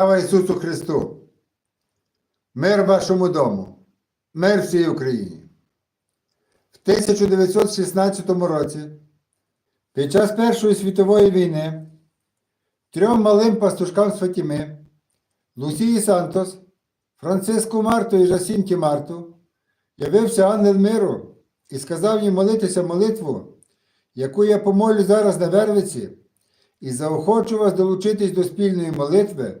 Слава Ісусу Христу! Мир вашому дому, мир всій Україні. В 1916 році, під час Першої світової війни, трьом малим пастушкам з Лусії Сантос, Франциску Марту і Жасінті Марту, явився ангел миру і сказав їм молитися молитву, яку я помолю зараз на Вервиці, і заохочу вас долучитись до спільної молитви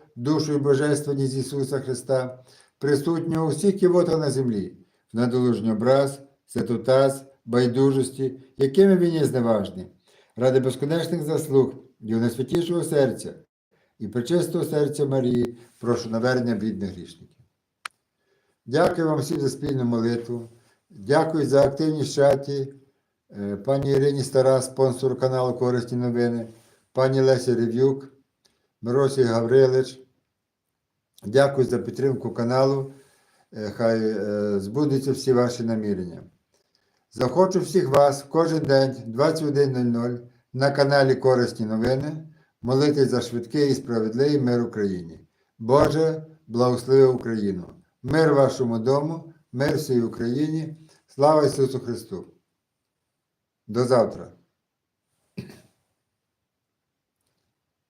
душу і божественність Ісуса Христа, присутнього у всіх кивотах на землі, в надолужній образ, святотаз, байдужості, якими він є зневажний, ради безконечних заслуг Його найсвятішого серця і пречистого серця Марії, прошу навернення бідних грішників. Дякую вам всім за спільну молитву. Дякую за активність чаті. Е, Пані Ірині Стара, спонсор каналу Корисні новини, пані Лесі Рев'юк, Миросій Гаврилич. Дякую за підтримку каналу. Е, Хай е, збудуться всі ваші намірення. Захочу всіх вас кожен день 21.00 на каналі Корисні новини молитись за швидкий і справедливий мир Україні. Боже, благослови Україну! Мир вашому дому, мир всій Україні. Слава Ісусу Христу! До завтра!